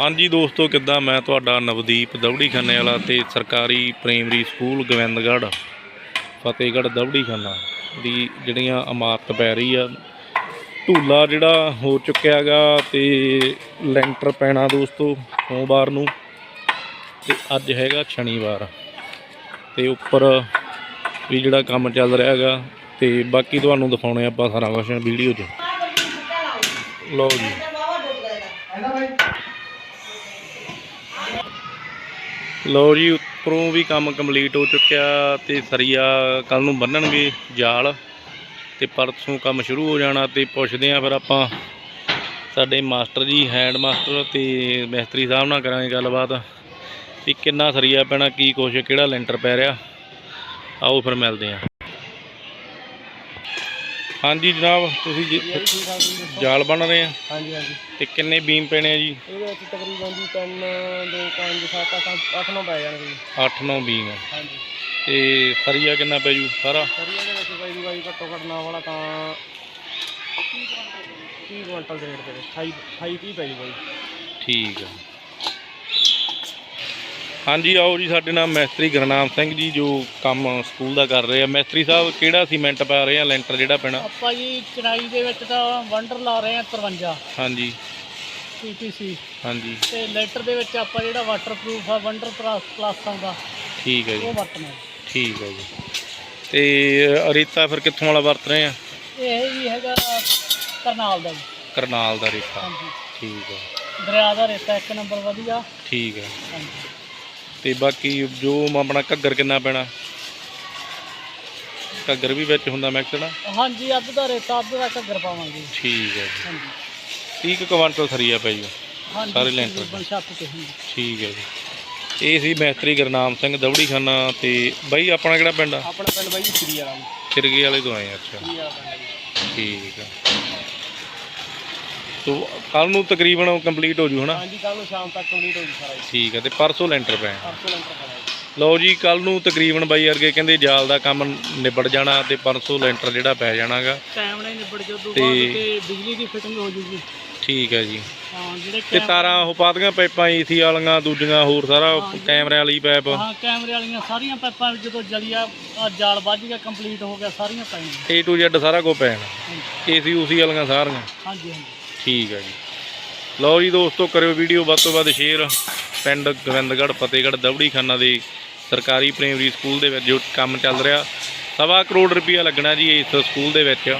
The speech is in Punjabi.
ਹਾਂਜੀ ਦੋਸਤੋ, ਕਿੱਦਾਂ? ਮੈਂ ਤੁਹਾਡਾ ਨਵਦੀਪ ਦਵੜੀ ਖੰਨੇ ਵਾਲਾ ਤੇ ਸਰਕਾਰੀ ਪ੍ਰਾਇਮਰੀ ਸਕੂਲ ਗੋਬਿੰਦਗੜ੍ਹ, ਫਤਿਹਗੜ੍ਹ ਦਵੜੀ ਖੰਨਾ ਦੀ ਜਿਹੜੀਆਂ ਇਮਾਰਤ ਪੈ ਰਹੀ ਆ। ਢੂਲਾ ਜਿਹੜਾ ਹੋ ਚੁੱਕਿਆ ਗਾ ਤੇ ਲੈਂਟਰ ਪੈਣਾ ਦੋਸਤੋ ਸੋਮਵਾਰ ਨੂੰ ਤੇ ਅੱਜ ਹੈਗਾ ਸ਼ਨੀਵਾਰ ਤੇ ਉੱਪਰ ਵੀ ਜਿਹੜਾ ਕੰਮ ਚੱਲ ਰਿਹਾ ਹੈਗਾ ਤੇ ਬਾਕੀ ਤੁਹਾਨੂੰ ਦਿਖਾਉਣੇ ਆਪਾਂ ਸਾਰਾ ਕੁਝ ਵੀਡੀਓ 'ਚ। ਲਓ ਜੀ। ਲਓ ਜੀ, ਉੱਪਰੋਂ ਵੀ ਕੰਮ ਕੰਪਲੀਟ ਹੋ ਚੁੱਕਿਆ ਤੇ ਸਰੀਆ ਕੱਲ ਨੂੰ ਬੰਨਣਗੇ ਜਾਲ ਤੇ ਪਰਸੋਂ ਕੰਮ ਸ਼ੁਰੂ ਹੋ ਜਾਣਾ ਤੇ ਪੁੱਛਦੇ ਆ ਫਿਰ ਆਪਾਂ ਸਾਡੇ ਮਾਸਟਰ ਜੀ ਹੈਂਡ ਮਾਸਟਰ ਤੇ ਮਿਸਤਰੀ ਸਾਹਿਬ ਨਾਲ ਕਰਾਂਗੇ ਗੱਲਬਾਤ ਵੀ ਕਿੰਨਾ ਸਰੀਆ ਪੈਣਾ, ਕੀ ਕੁਛ, ਕਿਹੜਾ ਲੈਂਟਰ ਪੈ ਰਿਹਾ। ਆਓ ਫਿਰ ਮਿਲਦੇ ਆ ਹਾਂਜੀ ਜਨਾਬ ਤੁਸੀਂ ਜੀ ਜਾਲ ਬਣ ਰਹੇ ਆ। ਹਾਂਜੀ ਹਾਂਜੀ। ਤੇ ਕਿੰਨੇ ਬੀਮ ਪੈਣੇ ਆ ਜੀ? ਇਹਦੇ ਵਿੱਚ ਤਕਰੀਬਨ ਜੀ 3 2 5 7 8 8 9 ਪੈ ਜਾਣਗੇ ਜੀ। 8-9 ਬੀਮ ਆ। ਹਾਂਜੀ। ਤੇ ਸਰੀਆ ਕਿੰਨਾ ਪੈ ਜੂ ਸਾਰਾ? ਸਰੀਆ ਦੇ ਵਿੱਚ ਪੈ ਜੂਗਾ ਜੀ ਘੱਟੋ ਘੱਟ ਨਾ ਵਾਲਾ ਤਾਂ 30 ਕੁਇੰਟਲ ਦੇ ਰੇਟ ਦੇ ਵਿੱਚ 28 28 30 ਪੈ ਜੀ ਠੀਕ ਆ। ਹਾਂਜੀ ਆਓ ਜੀ ਸਾਡੇ ਨਾਲ ਮੈਸਤਰੀ ਗੁਰਨਾਮ ਸਿੰਘ ਜੀ ਜੋ ਕੰਮ ਸਕੂਲ ਦਾ ਕਰ ਰਹੇ ਆ। ਮੈਸਤਰੀ ਸਾਹਿਬ ਕਿਹੜਾ ਸੀਮੈਂਟ ਪਾ ਰਹੇ ਆ ਲੈਂਟਰ ਜਿਹੜਾ ਪੈਣਾ? ਆਪਾਂ ਜੀ ਚਨਾਈ ਦੇ ਵਿੱਚ ਤਾਂ ਵੰਡਰ ਲਾ ਰਹੇ ਆ 53 ਹਾਂਜੀ। ਪੀਪੀਸੀ ਹਾਂਜੀ। ਤੇ ਲੈਟਰ ਦੇ ਵਿੱਚ ਆਪਾਂ ਜਿਹੜਾ ਵਾਟਰਪ੍ਰੂਫ ਆ ਵੰਡਰ ਪਲੱਸ ਆਉਂਦਾ ਠੀਕ ਹੈ ਜੀ। ਉਹ ਵਰਤਣਾ। ਠੀਕ ਹੈ ਜੀ। ਤੇ ਰੇਤਾ ਫਿਰ ਕਿੱਥੋਂ ਵਾਲਾ ਵਰਤ ਰਹੇ ਆ? ਇਹ ਜੀ ਹੈਗਾ ਕਰਨਾਲ ਦਾ ਜੀ। ਕਰਨਾਲ ਦਾ ਰੇਤਾ। ਹਾਂਜੀ। ਠੀਕ ਹੈ ਦਰਿਆ ਦਾ ਰੇਤਾ ਇੱਕ ਨੰਬਰ ਵਧੀਆ। ਠੀਕ ਹੈ ਹਾਂਜੀ। ਤੇ ਬਾਕੀ ਜੋ ਆਪਣਾ ਘੱਗਰ ਕਿੰਨਾ ਪੈਣਾ? ਘੱਗਰ ਵੀ ਵਿੱਚ ਹੁੰਦਾ ਮਿਕਸ ਨਾ? ਹਾਂਜੀ ਅੱਧ ਦਾ ਰੇਤਾ ਅੱਧ ਦਾ ਘੱਗਰ ਪਾਵਾਂਗੇ। ਠੀਕ ਹੈ ਜੀ। ਹਾਂਜੀ। 30 ਕੁ ਕੁਆਂਟਲ ਸਰੀਆ ਪੈ ਜੂ ਸਾਰੇ ਲੈਂਟਰ ਠੀਕ ਹੈ ਜੀ। ਇਹ ਸੀ ਮੈਸਤਰੀ ਗੁਰਨਾਮ ਸਿੰਘ ਦਵੜੀ ਖਾਨਾ ਤੇ ਬਾਈ ਆਪਣਾ ਕਿਹੜਾ ਪਿੰਡ ਆ? ਆਪਣਾ ਪਿੰਡ ਬਾਈ ਸ੍ਰੀ ਵਾਲਾ ਸਿਰਗੇ ਵਾਲੇ ਤੋਂ ਆਏ ਅੱਛਾ। ਠੀਕ ਆ। ਤੋ ਕੱਲ ਨੂੰ ਤਕਰੀਬਨ ਕੰਪਲੀਟ ਹੋ ਜੂ ਹਨਾ? ਹਾਂਜੀ ਕੱਲ ਨੂੰ ਸ਼ਾਮ ਤੱਕ ਕੰਪਲੀਟ ਹੋ ਜੂ ਸਾਰਾ ਜੀ। ਠੀਕ ਆ ਤੇ ਪਰਸੋਂ ਲੈਂਟਰ ਪੈਣ ਪਰਸੋਂ ਲੈਂਟਰ ਪਾਣਾ ਜੀ। ਲਓ ਜੀ ਕੱਲ ਨੂੰ ਤਕਰੀਬਨ ਬਾਈ ਵਰਗੇ ਕਹਿੰਦੇ ਜਾਲ ਦਾ ਕੰਮ ਨਿਬੜ ਜਾਣਾ ਤੇ ਪਰਸੋਂ ਲੈਂਟਰ ਜਿਹੜਾ ਪੈ ਜਾਣਾਗਾ। ਟਾਈਮ ਨਾਲ ਹੀ ਨਿਬੜ ਜਾ ਤੋਂ ਤੇ- ਬਾਅਦ ਤੇ ਬਿਜਲੀ ਦੀ ਫਿਟਿੰਗ ਹੋ ਜੂਗੀ। ਠੀਕ ਹੈ ਜੀ। ਹਾਂ ਜਿਹੜੇ ਤੇ ਕੈਮ- ਤਾਰਾਂ ਉਹ ਪਾਤੀਆਂ ਪਾਈਪਾਂ ਏਸੀ ਵਾਲੀਆਂ ਦੂਜੀਆਂ ਹੋਰ ਸਾਰਾ ਕੈਮਰੇ ਵਾਲੀ ਪਾਈਪ ਹਾਂ ਕੈਮਰੇ ਵਾਲੀਆਂ ਸਾਰੀਆਂ ਪਾਈਪਾਂ ਜਦੋਂ ਜਲੀਆ ਆਹ ਜਾਲ ਵੱਜ ਗਿਆ ਕੰਪਲੀਟ ਹੋ ਗਿਆ ਸਾਰੀਆਂ ਪਾਈਆਂ। A to Z ਸਾਰਾ ਕੁਝ ਪੈਣਾ ਏਸੀ ਉਸੀ ਵਾਲੀਆਂ ਸਾਰੀਆਂ। ਹਾਂਜੀ ਹਾਂਜੀ। ਠੀਕ ਹੈ ਜੀ। ਲਓ ਜੀ ਦੋਸਤੋ, ਕਰਿਓ ਵੀਡੀਓ ਵੱਧ ਤੋਂ ਵੱਧ ਸ਼ੇਅਰ। ਪਿੰਡ ਗੋਬਿੰਦਗੜ੍ਹ ਫਤਿਹਗੜ੍ਹ ਦਵੜੀ ਖਾਨਾ ਦੇ ਸਰਕਾਰੀ ਪ੍ਰਾਇਮਰੀ ਸਕੂਲ ਦੇ ਵਿੱਚ ਜੋ ਕੰਮ ਚੱਲ ਰਿਹਾ। ਸਵਾ ਕਰੋੜ ਰੁਪਇਆ ਲੱਗਣਾ ਜੀ ਇਸ ਸਕੂਲ ਦੇ ਵਿੱਚ।